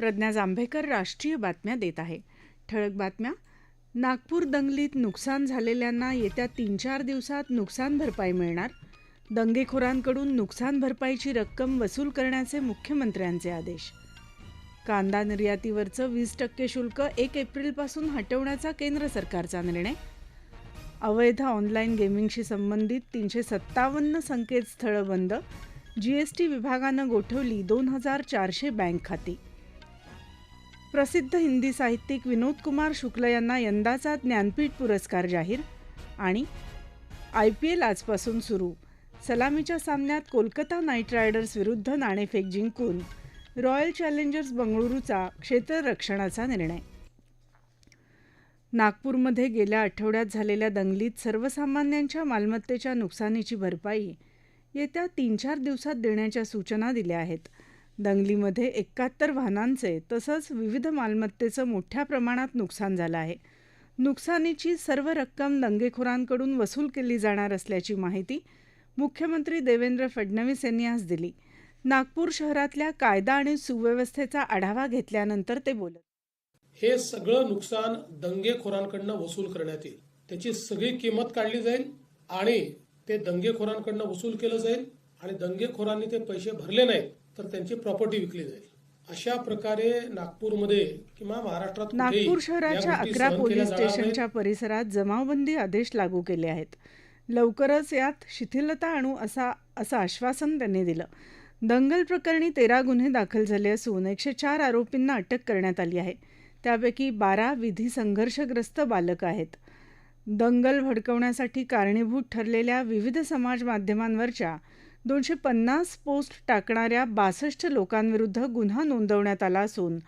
प्रज्ञा जांभेकर राष्ट्रीय बातम्या देत आहे. ठळक बातम्या. नागपूर दंगलीत नुकसान झालेल्यांना येत्या तीन चार दिवसात नुकसान भरपाई मिळणार. दंगेखोरांकडून नुकसान भरपाईची रक्कम वसूल करण्याचे मुख्यमंत्र्यांचे आदेश. कांदा निर्यातीवरचं वीस टक्के शुल्क एक एप्रिलपासून हटवण्याचा केंद्र सरकारचा निर्णय. अवैध ऑनलाईन गेमिंगशी संबंधित तीनशे सत्तावन्न संकेतस्थळं बंद. जीएसटी विभागानं गोठवली दोन हजार चारशे बँक खाती. प्रसिद्ध हिंदी साहित्यिक विनोद कुमार शुक्ल यांना यंदाचा ज्ञानपीठ पुरस्कार जाहीर आणि आय पी एल आजपासून सुरू. सलामीच्या सामन्यात कोलकाता नाईट रायडर्स विरुद्ध नाणेफेक जिंकून रॉयल चॅलेंजर्स बंगळुरूचा क्षेत्ररक्षणाचा निर्णय. नागपूरमध्ये गेल्या आठवड्यात झालेल्या दंगलीत सर्वसामान्यांच्या मालमत्तेच्या नुकसानीची भरपाई येत्या तीन चार दिवसात देण्याच्या सूचना दिल्या आहेत. दंगलीमध्ये एकाहत्तर वाहनांचे तसंच विविध मालमत्तेचं मोठ्या प्रमाणात नुकसान झालं आहे. नुकसानीची सर्व रक्कम दंगेखोरांकडून वसूल केली जाणार असल्याची माहिती मुख्यमंत्री देवेंद्र फडणवीस यांनी आज दिली. नागपूर शहरातल्या कायदा आणि सुव्यवस्थेचा आढावा घेतल्यानंतर ते बोलत हे सगळं नुकसान दंगेखोरांकडनं वसूल करण्यात येईल. त्याची सगळी किंमत काढली जाईल आणि ते दंगेखोरांकडनं वसूल केलं जाईल आणि दंगेखोरांनी ते पैसे भरले नाहीत. तर त्यांची प्रॉपर्टी विकली जाईल. अशा प्रकारे नागपूरमध्ये किंवा महाराष्ट्रात नागपूर शहराच्या अकरा पोलीस. स्टेशनच्या परिसरात जमावबंदी आदेश लागू केले आहेत. लवकरच यात शिथिलता आणू असा असं आश्वासन त्यांनी दिलं. दंगल प्रकरणी तेरा गुन्हे दाखल झाले असून एकशे चार आरोपींना अटक करण्यात आली आहे. त्यापैकी बारा विधी संघर्षग्रस्त बालक आहेत. दंगल भडकवण्यासाठी कारणीभूत ठरलेल्या विविध समाज माध्यमांवरच्या दोनशे पन्नास पोस्ट टाकणाऱ्या बासष्ट लोकांविरुद्ध गुन्हा नोंदवण्यात आला असून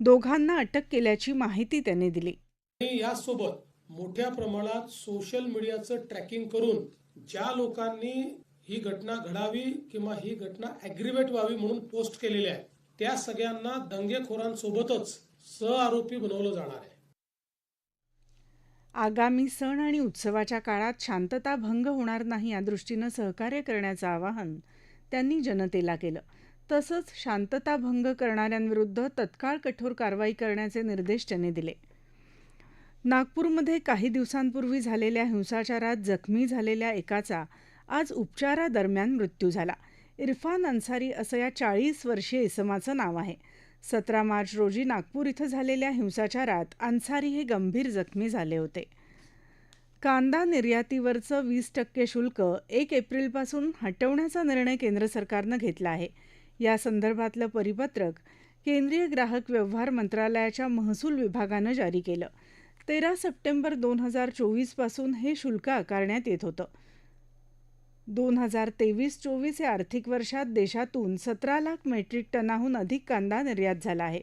दोघांना अटक केल्याची माहिती त्यांनी दिली. यासोबत मोठ्या प्रमाणात सोशल मीडियाचं ट्रॅकिंग करून ज्या लोकांनी ही घटना घडावी किंवा ही घटना ॲग्रिवेट व्हावी म्हणून पोस्ट केलेल्या आहे त्या सगळ्यांना दंगेखोरांसोबतच सहआरोपी बनवलं जाणार आहे. आगामी सण आणि उत्सवाच्या काळात शांतता भंग होणार नाही यादृष्टीनं सहकार्य करण्याचं आवाहन त्यांनी जनतेला केलं. तसंच शांतता भंग करणाऱ्यांविरुद्ध तत्काळ कठोर कारवाई करण्याचे निर्देश त्यांनी दिले. नागपूरमध्ये काही दिवसांपूर्वी झालेल्या हिंसाचारात जखमी झालेल्या एकाचा आज उपचारादरम्यान मृत्यू झाला. इरफान अन्सारी असं या चाळीस वर्षीय इसमाचं नाव आहे. सतरा मार्च रोजी नागपूर इथं झालेल्या हिंसाचारात अन्सारी हे गंभीर जखमी झाले होते. कांदा निर्यातीवरचं वीस टक्के शुल्क एक एप्रिलपासून हटवण्याचा निर्णय केंद्र सरकारनं घेतला आहे. या संदर्भातलं परिपत्रक केंद्रीय ग्राहक व्यवहार मंत्रालयाच्या महसूल विभागानं जारी केलं. तेरा सप्टेंबर दोन हजार चोवीसपासून हे शुल्क आकारण्यात येत होतं. दोन हजार तेवीस चोवीस या आर्थिक वर्षात देशातून सतरा लाख मेट्रिक टनाहून अधिक कांदा निर्यात झाला आहे.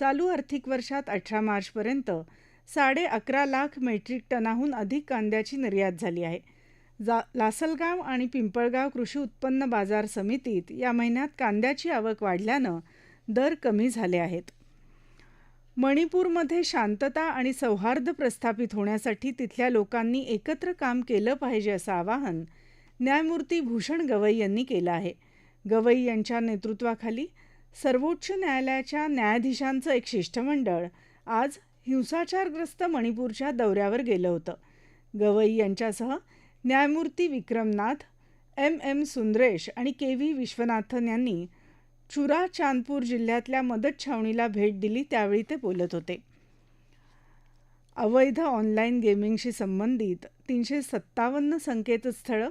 चालू आर्थिक वर्षात अठरा मार्चपर्यंत साडे अकरा लाख मेट्रिक टनाहून अधिक कांद्याची निर्यात झाली आहे. जा लासलगाव आणि पिंपळगाव कृषी उत्पन्न बाजार समितीत या महिन्यात कांद्याची आवक वाढल्यानं दर कमी झाले आहेत. मणिपूरमध्ये शांतता आणि सौहार्द प्रस्थापित होण्यासाठी तिथल्या लोकांनी एकत्र काम केलं पाहिजे असं आवाहन न्यायमूर्ती भूषण गवई यांनी केलं आहे. गवई यांच्या नेतृत्वाखाली सर्वोच्च न्यायालयाच्या न्यायाधीशांचं एक शिष्टमंडळ आज हिंसाचारग्रस्त मणिपूरच्या दौऱ्यावर गेलं होतं. गवई यांच्यासह न्यायमूर्ती विक्रमनाथ एम एम सुंदरेश आणि के व्ही विश्वनाथन यांनी चुरा चांदपूर जिल्ह्यातल्या मदत छावणीला भेट दिली त्यावेळी ते बोलत होते. अवैध ऑनलाईन गेमिंगशी संबंधित तीनशे सत्तावन्न संकेतस्थळं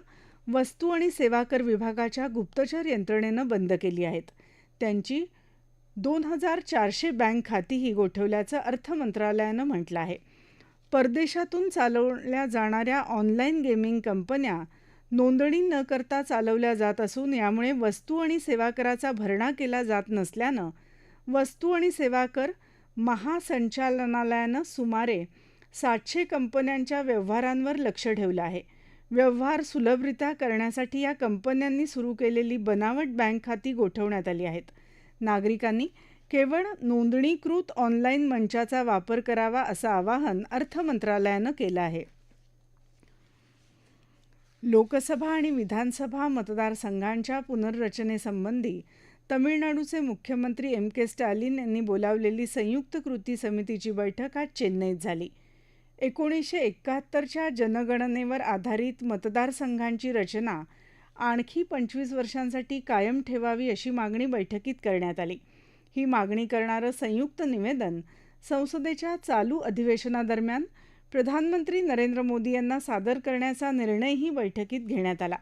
वस्तू आणि सेवा कर विभागाच्या गुप्तचर यंत्रणेनं बंद केली आहेत. त्यांची दोन हजार चारशे बँक खातीही गोठवल्याचं अर्थ मंत्रालयानं म्हटलं आहे. परदेशातून चालवल्या जाणाऱ्या ऑनलाईन गेमिंग कंपन्या नोंदणी न करता चालवल्या जात असून यामुळे वस्तू आणि सेवा कराचा भरणा केला जात नसल्यानं वस्तू आणि सेवा कर महासंचालनालयानं सुमारे सातशे कंपन्यांच्या व्यवहारांवर लक्ष ठेवलं आहे. व्यवहार सुलभरित्या करण्यासाठी या कंपन्यांनी सुरू केलेली बनावट बँक खाती गोठवण्यात आली आहेत. नागरिकांनी केवळ नोंदणीकृत ऑनलाईन मंचाचा वापर करावा असं आवाहन अर्थ मंत्रालयानं केलं आहे. लोकसभा आणि विधानसभा मतदारसंघांच्या पुनर्रचनेसंबंधी तमिळनाडूचे मुख्यमंत्री एम के स्टॅलिन यांनी बोलावलेली संयुक्त कृती समितीची बैठक आज चेन्नईत झाली. एकोणीसशे एकाहत्तरच्या जनगणनेवर आधारित मतदारसंघांची रचना आणखी पंचवीस वर्षांसाठी कायम ठेवावी अशी मागणी बैठकीत करण्यात आली. ही मागणी करणारं संयुक्त निवेदन संसदेच्या चालू अधिवेशनादरम्यान प्रधानमंत्री नरेंद्र मोदी यांना सादर करण्याचा निर्णयही बैठकीत घेण्यात आला.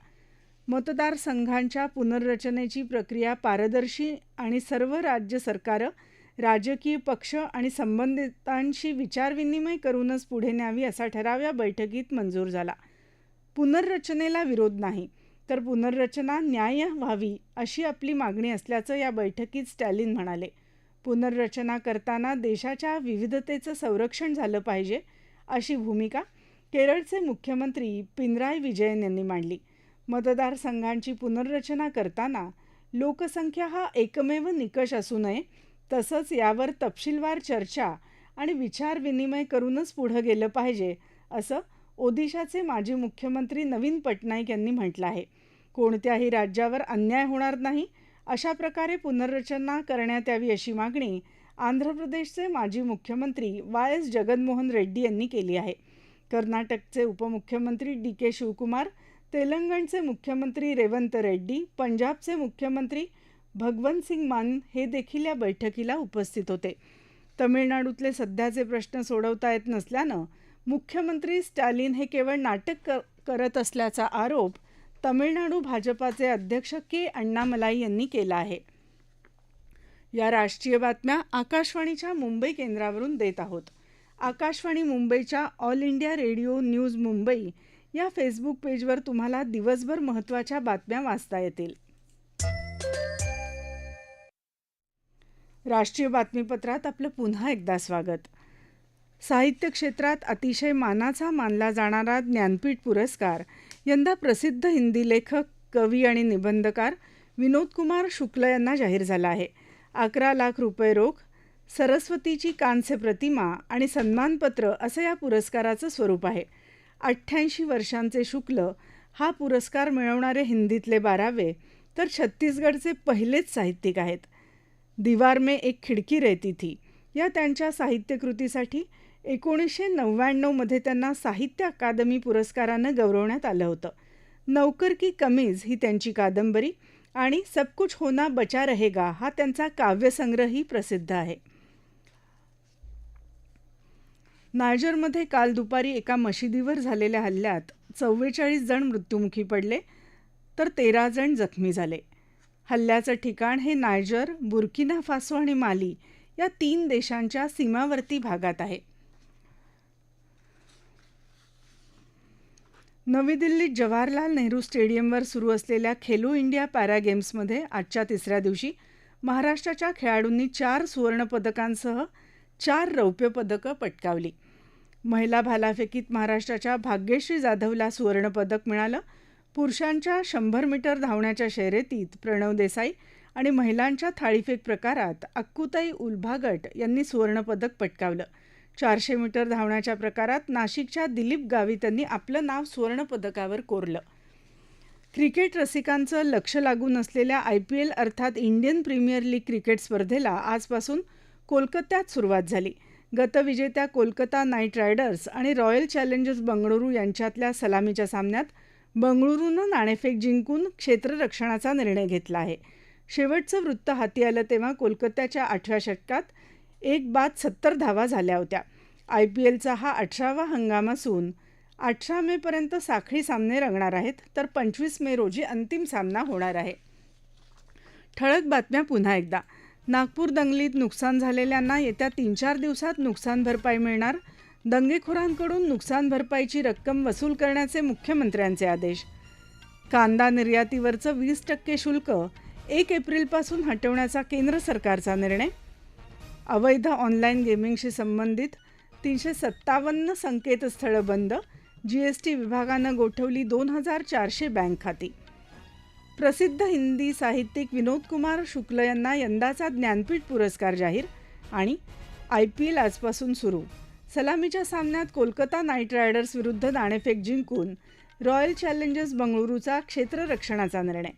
मतदारसंघांच्या पुनर्रचनेची प्रक्रिया पारदर्शी आणि सर्व राज्य सरकारं राजकीय पक्ष आणि संबंधितांशी विचारविनिमय करूनच पुढे न्यावी असा ठराव या बैठकीत मंजूर झाला. पुनर्रचनेला विरोध नाही तर पुनर्रचना न्याय्य व्हावी अशी आपली मागणी असल्याचं या बैठकीत स्टॅलिन म्हणाले. पुनर्रचना करताना देशाच्या विविधतेचं संरक्षण झालं पाहिजे अशी भूमिका केरळचे मुख्यमंत्री पिनराय विजयन यांनी मांडली. मतदारसंघांची पुनर्रचना करताना लोकसंख्या हा एकमेव निकष असू नये तसंच यावर तपशीलवार चर्चा आणि विचारविनिमय करूनच पुढं गेलं पाहिजे असं ओदिशाचे माजी मुख्यमंत्री नवीन पटनाईक यांनी म्हटलं आहे. कोणत्याही राज्यावर अन्याय होणार नाही अशा प्रकारे पुनर्रचना करण्यात यावी अशी मागणी आंध्र प्रदेशचे माजी मुख्यमंत्री वाय एस जगनमोहन रेड्डी यांनी केली आहे. कर्नाटकचे उपमुख्यमंत्री डी के शिवकुमार तेलंगणचे मुख्यमंत्री रेवंत रेड्डी पंजाबचे मुख्यमंत्री भगवंत सिंग मान हे देखील या बैठकीला उपस्थित होते. तमिळनाडूतले सध्याचे प्रश्न सोडवता येत नसल्यानं मुख्यमंत्री स्टॅलिन हे केवळ नाटक करत असल्याचा आरोप तमिळनाडू भाजपाचे अध्यक्ष के अण्णामलाई यांनी केला आहे. या राष्ट्रीय बातम्या आकाशवाणीच्या मुंबई केंद्रावरून देत आहोत. आकाशवाणी मुंबईच्या All India Radio News Mumbai या फेसबुक पेजवर तुम्हाला दिवसभर महत्त्वाच्या बातम्या वाचता येतील. राष्ट्रीय बातमीपत्रात आपलं पुन्हा एकदा स्वागत. साहित्य क्षेत्रात अतिशय मानाचा मानला जाणारा ज्ञानपीठ पुरस्कार यंदा प्रसिद्ध हिंदी लेखक कवी आणि निबंधकार विनोदकुमार शुक्ल यांना जाहीर झाला आहे. अकरा लाख रुपये रोख सरस्वतीची कांस्य प्रतिमा आणि सन्मानपत्र असं या पुरस्काराचं स्वरूप आहे. अठ्ठ्याऐंशी वर्षांचे शुक्ल हा पुरस्कार मिळवणारे हिंदीतले बारावे तर छत्तीसगडचे पहिलेच साहित्यिक आहेत. दीवार में एक खिडकी रहती थी. या त्यांच्या साहित्यकृतीसाठी एकोणीसशे नव्याण्णवमध्ये त्यांना साहित्य अकादमी पुरस्कारानं गौरवण्यात आलं होतं. नौकर की कमीज ही त्यांची कादंबरी आणि सब कुछ होना बचा रहेगा हा त्यांचा काव्यसंग्रहही प्रसिद्ध आहे. नायजरमध्ये काल दुपारी एका मशिदीवर झालेल्या हल्ल्यात चव्वेचाळीस जण मृत्युमुखी पडले तर तेरा जण जखमी झाले. हल्ल्याचं ठिकाण हे नायजर बुर्किना फासो आणि माली या तीन देशांच्या सीमावर्ती भागात आहे. नवी दिल्लीत जवाहरलाल नेहरू स्टेडियमवर सुरू असलेल्या खेलो इंडिया पॅरा गेम्समध्ये आजच्या तिसऱ्या दिवशी महाराष्ट्राच्या खेळाडूंनी चार सुवर्णपदकांसह चार रौप्य पदकं पटकावली. महिला भालाफेकीत महाराष्ट्राच्या भाग्यश्री जाधवला सुवर्णपदक मिळालं. पुरुषांच्या शंभर मीटर धावण्याच्या शर्यतीत प्रणव देसाई आणि महिलांच्या थाळीफेक प्रकारात अक्कुताई उल्भागट यांनी सुवर्णपदक पटकावलं. चारशे मीटर धावण्याच्या प्रकारात नाशिकच्या दिलीप गावित यांनी आपलं नाव सुवर्णपदकावर कोरलं. क्रिकेट रसिकांचं लक्ष लागून असलेल्या आय पी एल अर्थात इंडियन प्रीमियर लीग क्रिकेट स्पर्धेला आजपासून कोलकात्यात सुरुवात झाली. गतविजेत्या कोलकाता नाईट रायडर्स आणि रॉयल चॅलेंजर्स बंगळुरू यांच्यातल्या सलामीच्या सामन्यात बंगळुरूनं नाणेफेक जिंकून क्षेत्ररक्षणाचा निर्णय घेतला आहे. शेवटचं वृत्त हाती आलं तेव्हा कोलकात्याच्या आठव्या षटकात एक बाद सत्तर धावा झाल्या होत्या. आय पी एलचा हा अठरावा हंगाम असून अठरा मेपर्यंत साखळी सामने रंगणार आहेत तर पंचवीस मे रोजी अंतिम सामना होणार आहे. ठळक बातम्या पुन्हा एकदा. नागपूर दंगलीत नुकसान झालेल्यांना येत्या तीन चार दिवसात नुकसान भरपाई मिळणार दंगेखोरांकडून नुकसान भरपाईची रक्कम वसूल करण्याचे मुख्यमंत्र्यांचे आदेश. कांदा निर्यातीवरचं वीस टक्के शुल्क एक एप्रिलपासून हटवण्याचा केंद्र सरकारचा निर्णय. अवैध ऑनलाईन गेमिंगशी संबंधित तीनशे सत्तावन्न संकेतस्थळं बंद जी एस टी विभागानं गोठवली दोन हजार चारशे बँक खाती. प्रसिद्ध हिंदी साहित्यिक विनोद कुमार शुक्ल यांना यंदाचा ज्ञानपीठ पुरस्कार जाहीर आणि आय पी एल आजपासून सुरू. सलामीच्या सामन्यात कोलकाता नाईट रायडर्स विरुद्ध नाणेफेक जिंकून रॉयल चॅलेंजर्स बंगळुरूचा क्षेत्ररक्षणाचा निर्णय.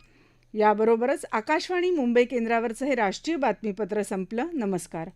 याबरोबरच आकाशवाणी मुंबई केंद्रावरचं हे राष्ट्रीय बातमीपत्र संपलं. नमस्कार.